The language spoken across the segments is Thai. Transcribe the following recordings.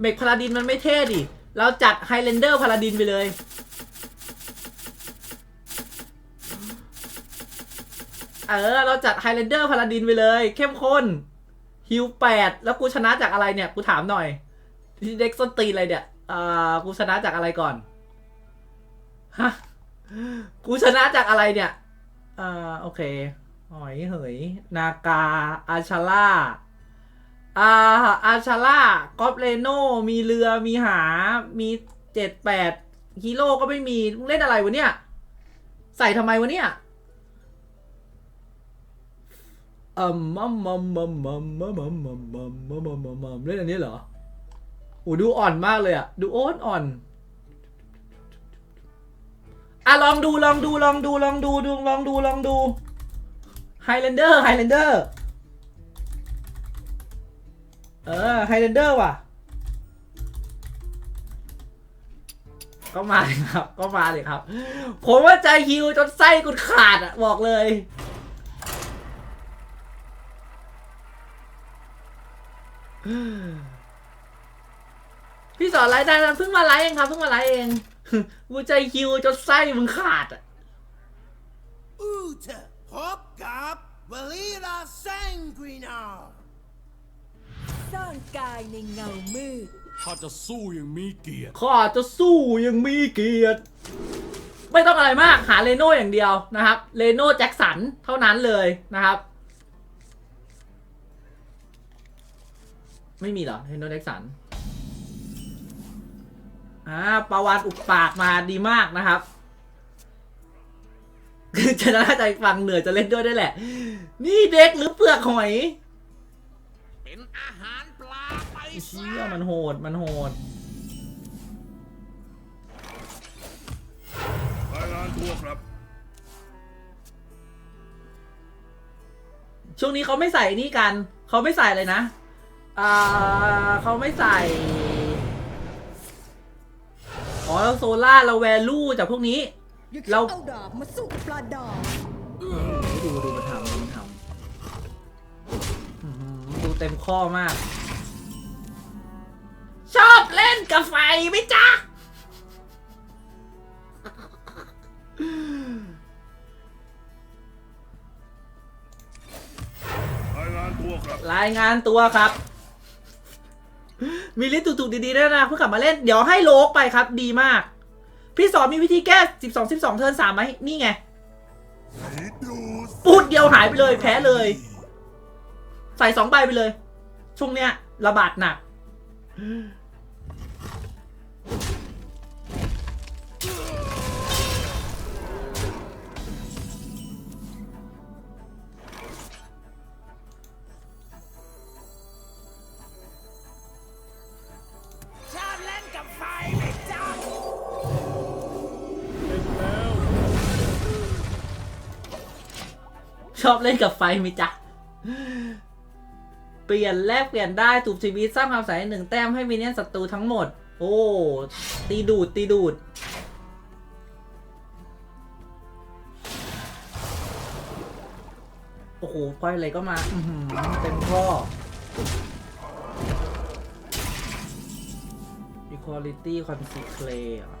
เมกพาราดินมันไม่เท่ดิ เราจัดไฮเลนเดอร์พาราดินไปเลย เออ เราจัดไฮเลนเดอร์พาราดินไปเลย เข้มข้นฮิวแปดแล้วกูชนะจากอะไรเนี่ย กูถามหน่อยที่เด็กส้นตีนอะไรเนี่ยอ่ากูชนะจากอะไรก่อนฮะกูชนะจากอะไรเนี่ยอ่าโอเคหอยเหย นากา อาชาล่า อ่าอาชาล่ากอฟเลโนมีเรือมีหา มีเจ็ดแปดฮีโร่ก็ไม่มีเล่นอะไรวะเนี่ย ใส่ทำไมวะเนี่ยอืมมัมมัมมัมมัมมัมมัมมัมมัมมัมมัมมัมมัมเล่นอันนี้เหรอโอ้ดูอ่อนมากเลยอะดูโอนอ่อนอะลองดูลองดูลองดูลองดูดูลองดูลองดูไฮแลนเดอร์ไฮแลนเดอร์ เออไฮแลนเดอร์ว่ะ ก็มาเลยครับ ก็มาเลยครับ ผมว่าใจฮิวจนไส้กุดขาดอะ บอกเลย พี่สอนไลฟ์ได้นะเพิ่งมาไลฟ์เองครับเพิ่งมาไลฟ์เอง กูใจฮิวจนไส้มึงขาดอะอูเธอพบกับวลีลาแซงกรีนา ซ่อนกายในเงามืด ข้าจะสู้อย่างมีเกียรติ ข้าจะสู้อยังมีเกียรติ ไม่ต้องอะไรมากหาเลโน่อย่างเดียวนะครับ เลโน่แจ็คสันเท่านั้นเลยนะครับ ไม่มีเหรอเลโน่แจ็คสันอ่าปาวานอุปปากมาดีมากนะครับจะน่าใจฟังเหนื่อยจะเล่นด้วยได้แหละ นี่เด็กหรือเปลือกหอย เป็นอาหารปลาไปเชี่ยมันโหด มันโหด รายงานตัวครับ ช่วงนี้เขาไม่ใส่นี่กัน เขาไม่ใส่เลยนะ อ่าเขาไม่ใส่ อ๋อเราโซล่าเราแวลูจากพวกนี้ อย่าเรา เอาดาบมาสู้ปลาดาบดูดู เต็มข้อมาก ชอบเล่นกับไฟไหมจ๊ะ รายงานตัวครับ รายงานตัวครับ มีลิสต์ถูกๆดีๆด้วยนะเพิ่งกลับมาเล่น เดี๋ยวให้โลกไปครับ ดีมาก พี่สอนมีวิธีแก้ 12 12 เทิร์น3ไหมนี่ไงปูดเดียวหายไปเลยแพ้เลย ใส่สองใบไปเลย ช่วงเนี้ย ระบาดหนักชาติเล่นกับไฟไหมจ๊ะชอบเล่นกับไฟมิจ๊ะ เปลี่ยนแลกเปลี่ยนได้ถูกชีวิตสร้างความใสหนึ่งแต้มให้มินเนี่ยนศัตรูทั้งหมด โอ้ตีดูดตีดูด โอ้โหพอยอะไรก็มาอื้อหือเต็มข้อ equality consecrate เหรอร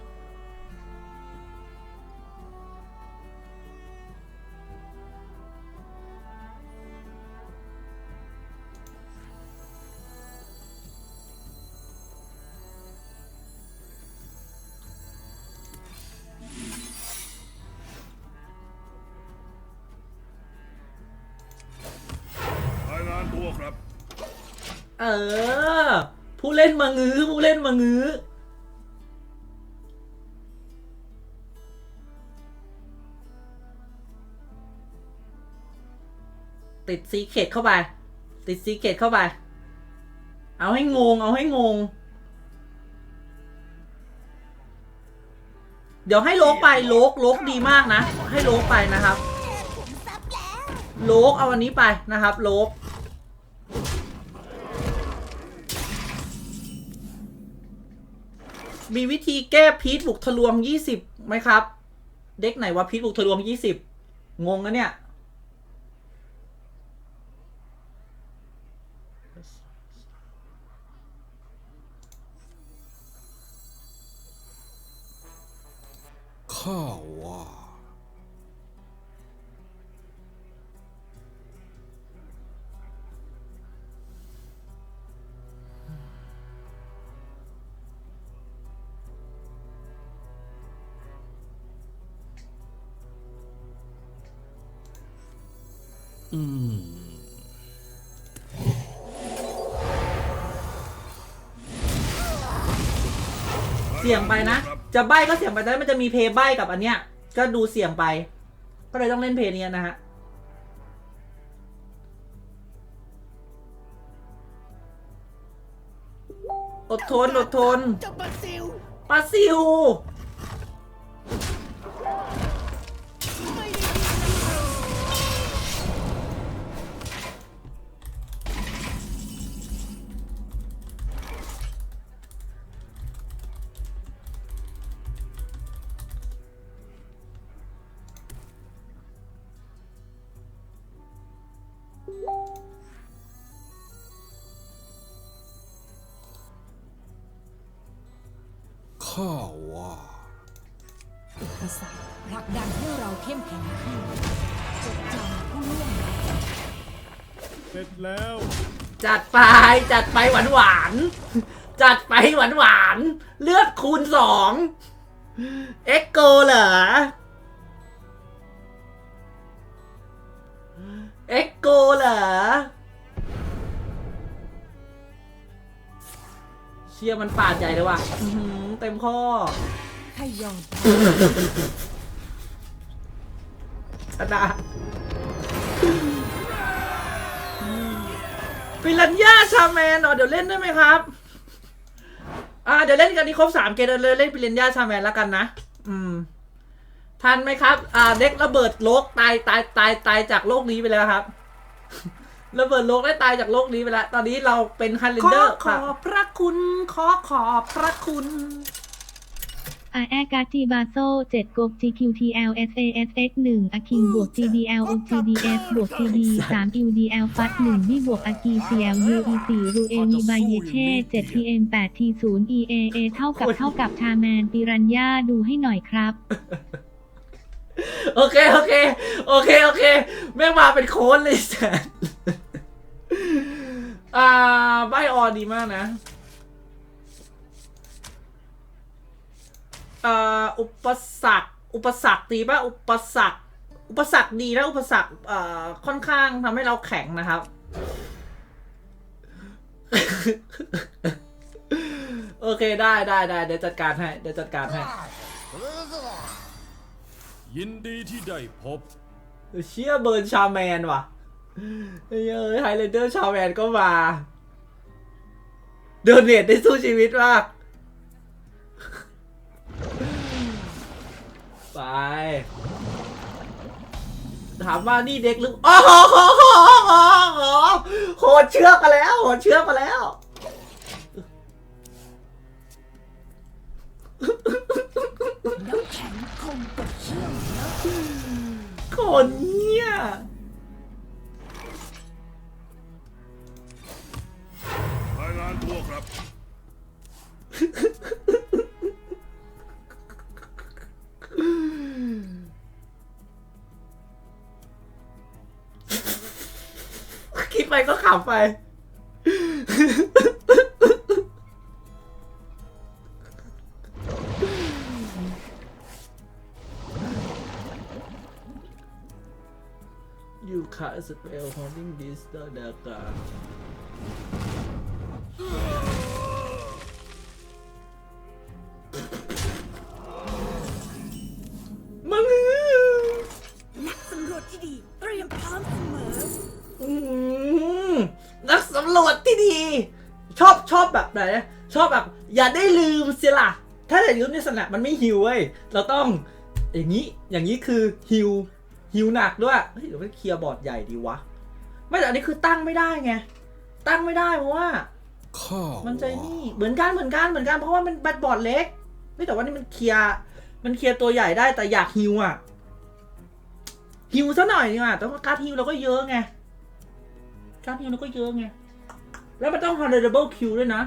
ออ ผู้เล่นมางื้อผู้เล่นมางื้อติดซีเคดเข้าไป ติดซีเคดเข้าไป เอาให้งง เอาให้งง เดี๋ยวให้โลกไปโลกโลกดีมากนะ ให้โลกไปนะครับ โลกเอาอันนี้ไปนะครับ โลก มีวิธีแก้พีทบุกทะลวงยี่สิบไหมครับ เด็กไหนว่าพีทบุกทะลวงยี่สิบงงนะเนี่ย ข้าว จะใบก็เสี่ยงไปแต่มันจะมีเพย์ใบกับอันเนี้ย ก็ดูเสี่ยงไป ก็เลยต้องเล่นเพย์เนี้ยนะฮะอดทนอดทนเจ้าบัซิลปลาซิว เสร็จแล้วจัดไปจัดไปหวานหวานๆจัดไปหวานหวานๆเลือดคูณสองเอ็กโกเหรอเอ็กโกเหรอเชี่ยมันปาดใหญ่เลยว่ะอื้อหือเต็มข้อ ให้ยอมแพ้ชนะ ปิรันย่าชาแมนอ๋อเดี๋ยวเล่นได้ไหมครับ อ่าเดี๋ยวเล่นกันที่ครบสามเกมเลยเล่นปิรันย่าชาแมนแล้วกันนะ อืม ทันไหมครับ อ่าเด็กระเบิดโลกตายตายตายตายจากโลกนี้ไปแล้วครับ ระเบิดโลกได้ตายจากโลกนี้ไปแล้ว ตอนนี้เราเป็นฮันเลนเดอร์ขอพระคุณ ขอขอบพระคุณ อาแอกาจีบาโซ7กบ GQTL SASX 1อาคิงบวก GDL OGDF บวก CD 3 UDL ฟัด1วิบวกอากี CLU E 4รูเอมีบายเยเช่7 PM 8 T 0 EAA เท่ากับเท่ากับชาแมนปิรัญญาดูให้หน่อยครับ โอเค โอเค โอเค โอเค แม่งมาเป็นโค้ดเลยแสนอ่าใบออดีมากนะ อ่าอุปสรรคอุปสรรคดีป่ะอุปสรรคอุปสรรคดีนะอุปสรรคอ่าค่อนข้างทำให้เราแข็งนะครับ โอเคได้ได้ได้เดี๋ยวจัดการให้เดี๋ยวจัดการให้ยินดีที่ได้พบ เชี่ยเบิร์นชาแมนว่ะเฮ้ยเอ้ยไฮเลนเดอร์ชาแมนก็มา เดนเนตได้สู้ชีวิตมาก ไป ถามว่านี่เด็กหรืออ๋อโหโหโหดเชือกมาแล้วโหดเชือกมาแล้วน้ำแข็งคมกเชื่อมนะคนเนี่ยรายงานตัวครับ a spell holding this the dagger มึงนักสำรวจที่ดีเตรียมพร้อมเสมอ อื้อหือนักสำรวจที่ดี ชอบชอบแบบไหนนะชอบแบบ อย่าได้ลืมสิล่ะ ถ้าแต่ลืมในสนามมันไม่ฮิวเว้ย เราต้อง อย่างนี้อย่างนี้คือฮิว ฮิวหนักด้วยเฮ้ยเดี๋ยวมันเคลียร์บอร์ดใหญ่ดีวะ ไม่แต่อันนี้คือตั้งไม่ได้ไง ตั้งไม่ได้เพราะว่า ข้ามันใจนี่เหมือนกันเหมือนกันเหมือนกันเพราะว่ามันบัตบอร์ดเล็กไม่แต่ว่านี่มันเคลียร์มันเคลียร์ตัวใหญ่ได้แต่อยากฮิวอะฮิวซะหน่อยดีกว่าแต่ว่าการดฮิวเราก็เยอะไงการดฮิวเราก็เยอะไงแล้วมันต้อง honorable Q ด้วยนะ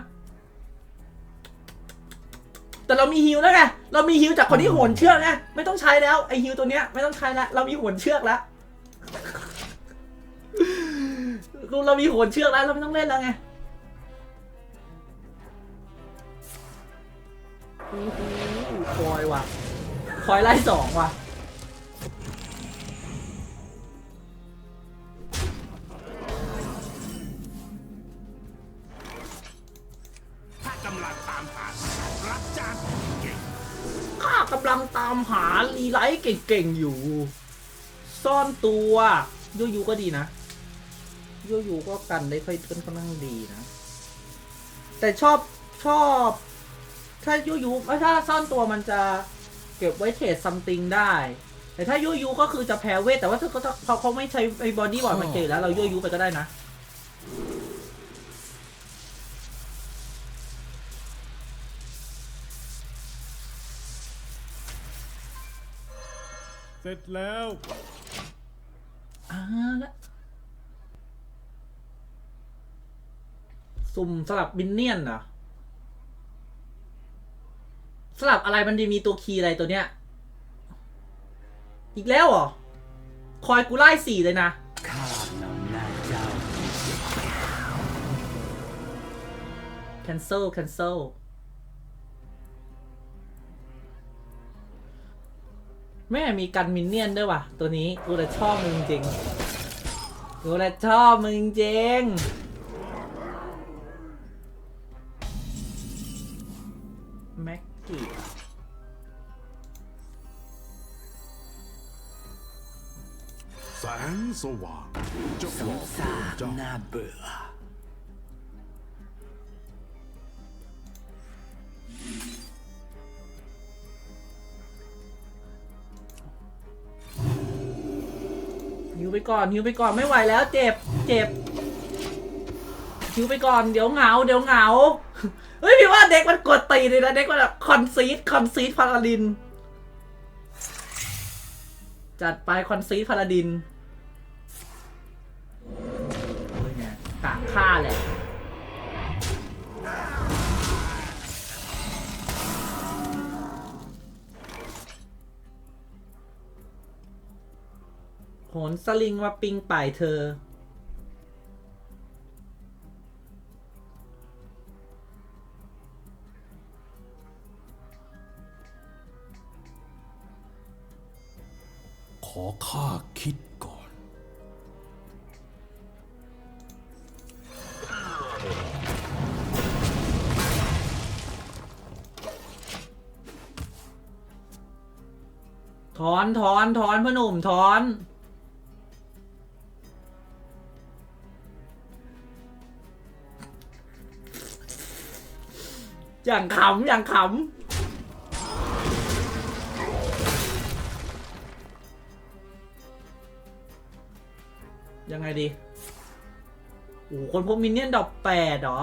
แแต่เรามีฮิวแล้วไงเรามีฮิวจากคนที่โหนเชือกไงไม่ต้องใช้แล้วไอฮิวตัวเนี้ยไม่ต้องใช้แล้วเรามีโหนเชือกแล้วเรามีโหนเชือกแล้วเราไม่ต้องเล่นแล้วไงโอ้โหคอยว่ะคอยไล่สองว่ะากำลังตามหารีไลท์เก่งๆอยู่ ซ่อนตัวยูยูก็ดีนะยูยูก็กันได้ค่อยค่อนข้างดีนะ แต่ชอบชอบ ถ้ายูยูถ้าซ่อนตัวมันจะเก็บไว้เทรดซัมติงได้ แต่ถ้ายูยูก็คือจะแพ้เวทแต่ว่าถ้าเขาเขาเขาไม่ใช้ไอ้บอดี้บอร์ดมันเก่งแล้วเรายูยูไปก็ได้นะ เสร็จแล้วอ่าละสุ่มสลับบินเนียนเหรอสลับอะไรมันดีมีตัวคีย์อะไรตัวเนี้ย อีกแล้วเหรอ คอยกูไล่สี่เลยนะข้านำหน้าเจ้า cancel cancel แม่มีกันมินเนี่ยนด้วยว่ะ ตัวนี้กูเลยชอบมึงจริงกูเลยชอบมึงจริงแม็กกี้แสงสว่างจะปลอบสาเจ้าน่าเบื่อ วไปก่อนหิวไปก่อนไม่ไหวแล้วเจ็บเจ็บหิวไปก่อนเดี๋ยวเหงาเดี๋ยวเหงาเฮ้ยพี่ว่าเด็กมันกดตีเลยนะเด็กมันแบบคอนซีดคอนซีดพาราดิน จัดไปคอนซีดพาราดินโอ้ยไงกะฆ่าแหละ โหนสลิงมาปิงป่ายเธอ ขอข้าคิดก่อน ถอนถอนถอนพ่อหนุ่มถอน อย่างขำอย่างขำยังไงดีโอ้โหคนพบมินเนี่ยนดอกแปดเหรอ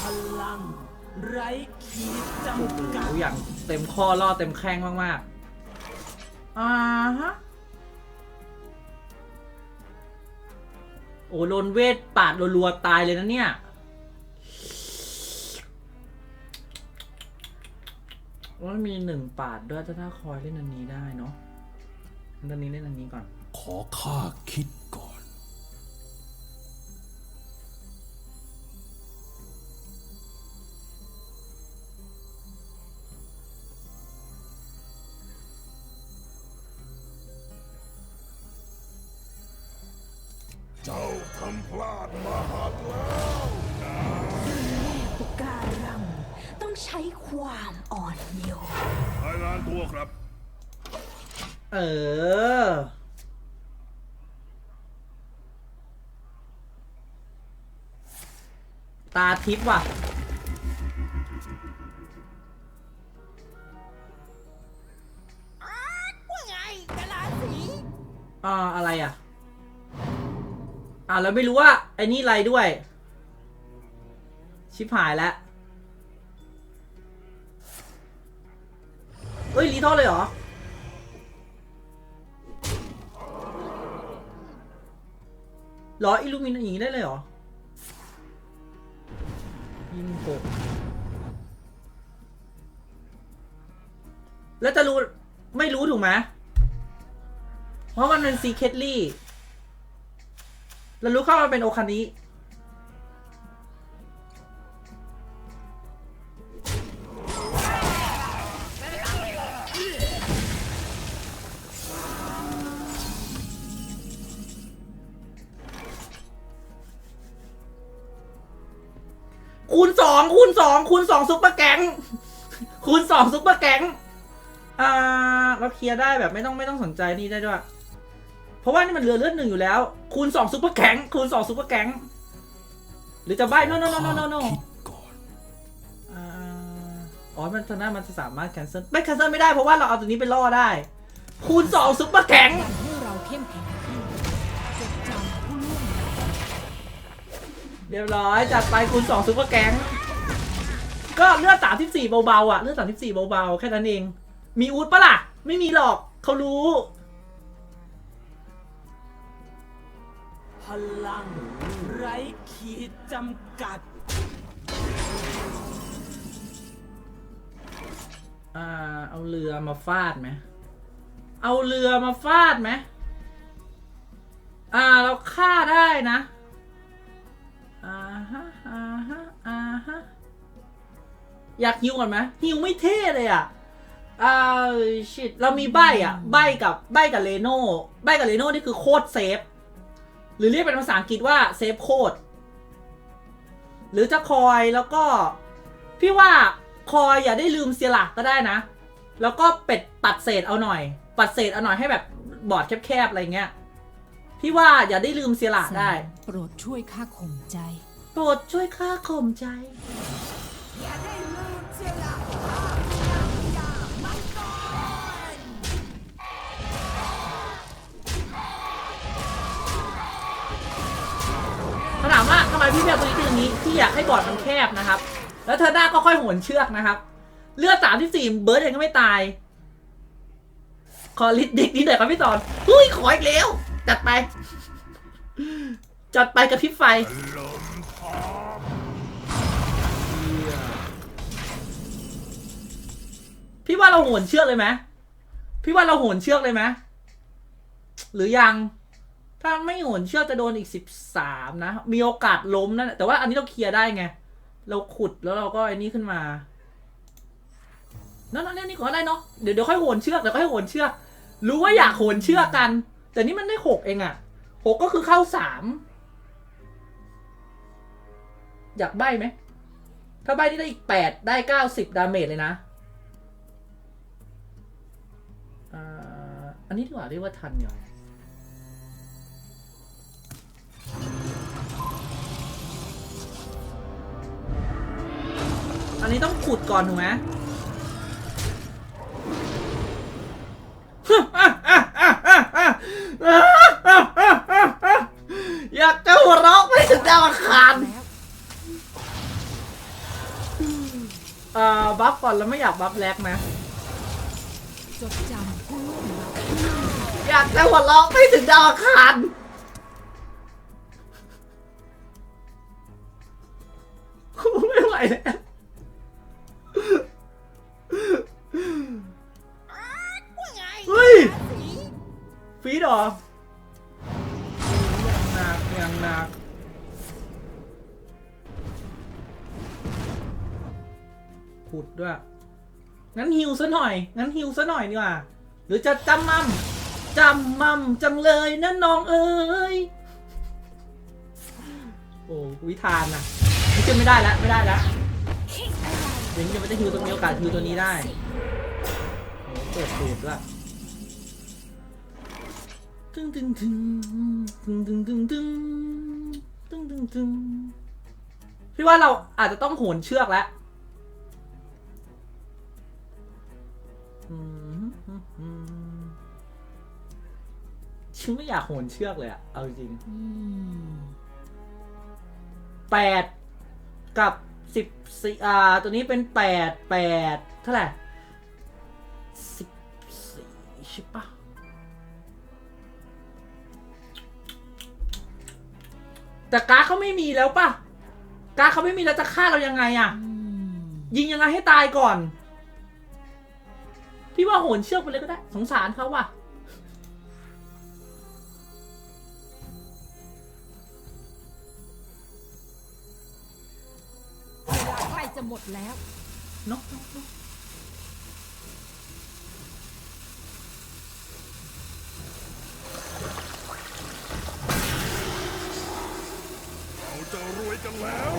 พลัง ไร้ขีดจำโอ้กัดโหอย่างเต็มข้อล่อเต็มแข้งมาก ๆ อ่าฮะโอ้โดนเวทปาดรัวๆตายเลยนะเนี่ย ว่ามีหนึ่งปาดด้วยถ้าถ้าคอยเล่นอันนี้ได้เนาะอันนี้เล่นอันนี้ก่อน ขอข้าคิด ความอ่อนโยนรายงานตัวครับ เออ ตาทิพย์ว่ะ ว่าไงกะลาสีอ่าอะไรอะ อ่าแล้วไม่รู้ว่าไอ้นี่อะไรด้วย ชิบหายแล้ว เอ้ยรีทอลเลยเหรอ หรออิลูมินอย่างนี้ได้เลยเหรอยิงหกแล้วจะรู้ ไม่รู้ถูกไหมเพราะมันเป็นซีเคทลี่ แล้วรู้เข้ามาเป็นโอคานิ คูณสองซุปเปอร์แก๊งคูณสองซุปเปอร์แก๊งอ่าเราเคลียร์ได้แบบไม่ต้องไม่ต้องสนใจนี่ได้ด้วย เพราะว่านี่มันเหลือเลือดหนึ่งอยู่แล้ว คูณสองซุปเปอร์แก๊งคูณสองซุปเปอร์แก๊งหรือจะใบโนโนโนโนโนโนคิดก่อนอ่าอ๋อ มันตอนหน้ามันจะสามารถแคนเซิลไม่แคนเซิลไม่ได้เพราะว่าเราเอาตัวนี้ไปล่อได้ คูณสองซุปเปอร์แก๊งดันให้เราเข้มแข็งเรียบร้อยจัดไปคูณสองซุปเปอร์แก๊ง ก็เลือดสามสิบสี่เบาๆอะเลือดสามสิบสี่เบาๆแค่นั้นเอง มีอูดปะล่ะ ไม่มีหรอกเขารู้พลังไร้ขีดจำกัด อ่า เอาเรือมาฟาดไหม เอาเรือมาฟาดไหม อ่า เราฆ่าได้นะ อ่าฮะ อ่าฮะ อ่าฮะ อยากฮิวก่อนไหมฮิวไม่เท่เลยอะอ่าชิตเรามีใบอะ ใบกับใบกับเลโน่ใบกับเลโน่นี่คือโคตรเซฟ หรือเรียกเป็นภาษาอังกฤษว่าเซฟโคตรหรือจะคอยแล้วก็ พี่ว่าคอยอย่าได้ลืมเสียหลักก็ได้นะ แล้วก็เป็ดปัดเศษเอาหน่อย ปัดเศษเอาหน่อยให้แบบบอร์ดแคบๆอะไรเงี้ยพี่ว่าอย่าได้ลืมเสียหลักได้ โปรดช่วยข้าข่มใจ โปรดช่วยข้าข่มใจ มาทำไมพี่เพียตัวนี้คืออย่างนี้พี่อยากให้บอร์ดมันแคบนะครับ แล้วเธอหน้าก็ค่อยโหนเชือกนะครับ เลือดสามที่สี่เบิร์ดเองก็ไม่ตาย ขอลิดดิกนิดหน่อยครับพี่ตอนอุ้ยขออีกแล้ว จัดไป จัดไปกับพริบไฟพาพี่ว่าเราโหนเชือกเลยไหมพี่ว่าเราโหนเชือกเลยไหมหรือยัง ถ้าไม่โหนเชือกจะโดนอีกสิบสามนะ มีโอกาสล้มนั่นแหละแต่ว่าอันนี้เราเคลียร์ได้ไง เราขุดแล้วเราก็ไอ้นี่ขึ้นมาเนั่นนั่นนี่ก่อนก็ได้เนาะเดี๋ยวเดี๋ยวค่อยโหนเชือกเดี๋ยวค่อยโหนเชือกรู้ว่าอยากโหนเชือกกัน แต่นี่มันได้หกเองอะหกก็คือเข้าสามอยากใบไหมถ้าใบนี่ได้อีกแปดได้เก้าสิบดาเมจเลยนะอันนี้ดีกว่าเรียกว่าทันเหร อันนี้ต้องขุดก่อนถูกไหมอยากจะหัวเราะไปถึงดาวอังคารเอ่อบัฟก่อนแล้วไม่อยากบัฟแลกนะ จดจำอยากจะหัวเราะไปถึงดาวอังคาร ซะหน่อย งั้นฮิวซะหน่อยดีกว่า หรือจะจำมั่มจำมั่มจังเลยนะน้องเอ้ย โอ้วิธานนะนี่ขึ้นไม่ได้แล้วไม่ได้แล้วอย่างนี้จะไม่ได้ฮิวตรงนี้โอกาสฮิวตัวนี้ได้โอ้เปิดสูตรด้วยตึงตึงตึงตึงตึงตึงตึงตึงตึงตึงพี่ว่าเราอาจจะต้องโหนเชือกแล้ว ฉันไม่อยากโหนเชือกเลยอะเอาจริงอืมแปดกับสิบสี่อ่า ตัวนี้เป็นแปดแปดเท่าไหร่สิบสี่ใช่ปะแต่การ์ดเขาไม่มีแล้วปะการดเขาไม่มีแล้วจะฆ่าเรายังไงอะยิงยังไงให้ตายก่อน พี่ว่าโหนเชือกไปเลยก็ได้ สงสารเขาว่ะ เวลาใกล้จะหมดแล้วเนอะเนอะเนอะเราจะรวยกันแล้ว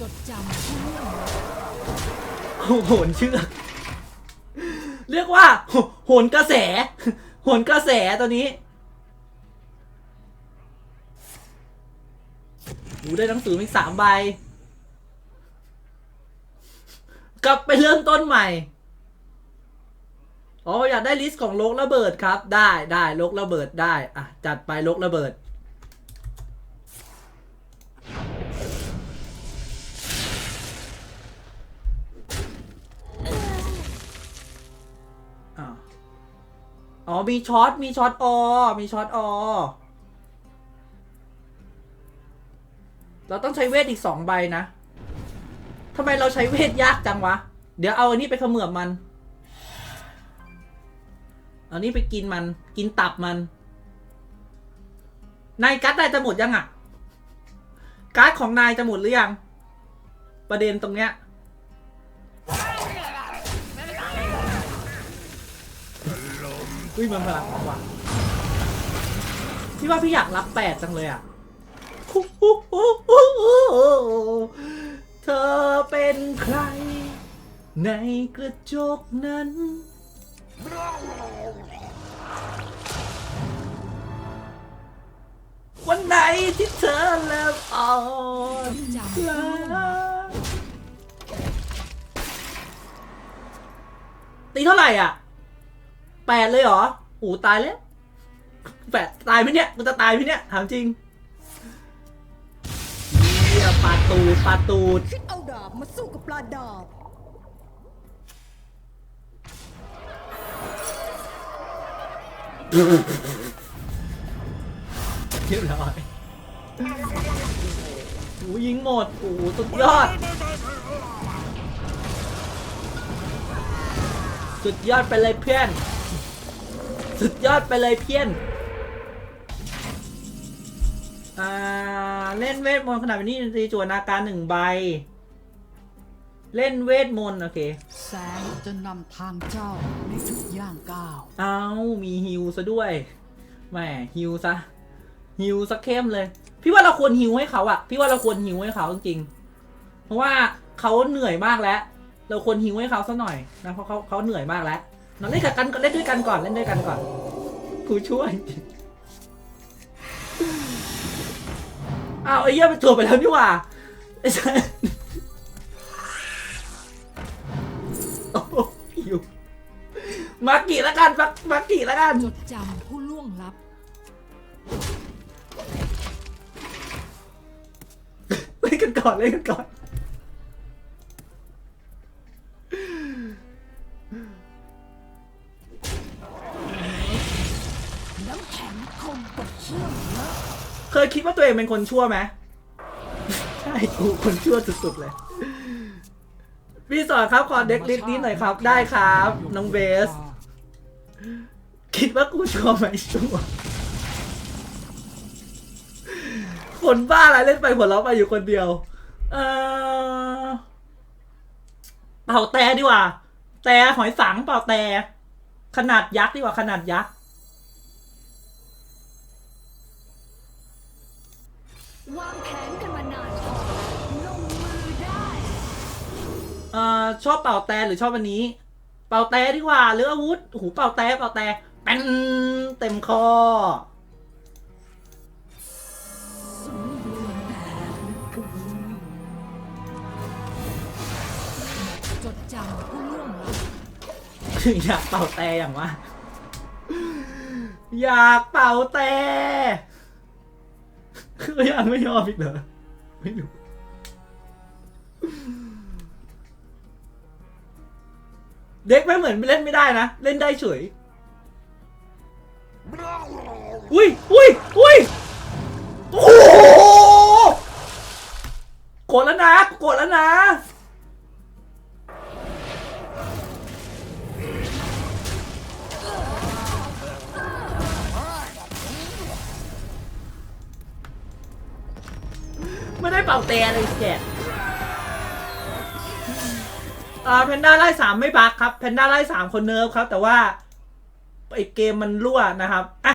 จดจำผู้ล่วงลับ โหนเชือก เรียกว่าโหนกระแสโหนกระแสตัวนี้ดูได้หนังสือมีสามใบ กลับไปเริ่มต้นใหม่ อ๋ออยากได้ลิสต์ของโลกระเบิดครับ ได้ได้โลกระเบิดได้ อะ จัดไปโลกระเบิด อ๋อมีช็อตมีช็อตอมีช็อตอเราต้องใช้เวทอีกสองใบนะทำไมเราใช้เวทยากจังวะ เดี๋ยวเอาอันนี้ไปเขมือบมันเอานี้ไปกินมัน กินตับมัน นายกัดได้จะหมดยังอะการ์ดของนายจะหมดหรือยัง ประเด็นตรงเนี้ย อุ้ยมันพลังออกว่ะพี่ว่าพี่อยากรับแปดจังเลยอะเธอเป็นใคร ในกระจกนั้น วันไหนที่เธอเริ่มอ่อนจำผู้ล้าล่วงตีเท่าไหร่อะ ดเลยเหรออูตายแล้วแปดตายไหมเนี่ยมันจะตายไหมเนี่ยถามจริงเฮียปาดตูดปาดตูดคิดเอาดาบมาสู้กับปลาดาบเรียบร้อยโอ้ยิงหมดโอ้โหสุดยอด สุดยอดไปเลยเพื่อน สุดยอดไปเลยเพื่อนอ่าเล่นเวทมนต์ขนาดนี้ตีจวนอาการหนึ่งใบ เล่นเวทมนต์โอเค แสงจะนำทางเจ้าในทุกย่างก้าวเอามีฮิวซะด้วยแหมฮิวซะฮิวซะเข้มเลย พี่ว่าเราควรฮิวให้เขาอะพี่ว่าเราควรฮิวให้เขาจริงๆเพราะว่าเขาเหนื่อยมากแล้ว เราควรฮิวให้เขาสักหน่อยนะเพราะเขาเขาเหนื่อยมากแล้ว เราเล่นกับกันเล่นด้วยกันก่อนเล่นด้วยกันก่อนกูช่วยอ้าวไอ้เหี้ยมันจบไปแล้วนี่หว่าไอ้สัสโอ้โหฮิวมากี่แล้วกันมามากี่แล้วกันจดจำผู้ล่วงลับเล่นกันก่อนเล่นกันก่อนน้ เคยคิดว่าตัวเองเป็นคนชั่วไหมใช่กูคนชั่วสุดๆเลยพี่สอนครับขอเด็กลิสต์นี้หน่อยครับ ได้ครับน้องเบส คิดว่ากูชั่วไหมชั่วคนบ้าอะไรเล่นไปหัวเราะไปอยู่คนเดียว เออเป่าแต่ดีกว่า แต่หอยสังเป่าแต่ขนาดยักษ์ดีกว่าขนาดยักษ์ วางแผนกันมานานพอลงมือได้เอ่อชอบเป่าแต่หรือชอบอันนี้ เป่าแต่ดีกว่าหรืออาวุธหูเป่าแต่เป่าแต่เป็นเต็มคอจดจำผู้ล่วงลับอยากเป่าแต่อย่างว่า อยากเป่าแต่ คือยังไม่ยอมอีกเหรอไม่รู้เด็กไม่เหมือนเล่นไม่ได้นะ เล่นได้เฉย อุ้ยอุ้ยอุ้ยโอ้โหกดแล้วนะโกรธแล้วนะ ไม่ได้เป่าแต่เลยแกอ่าแพนด้าไล่สามไม่บักครับแพนด้าไล่สามคนเนิร์ฟครับ แต่ว่าไอเกมมันรั่วนะครับอะ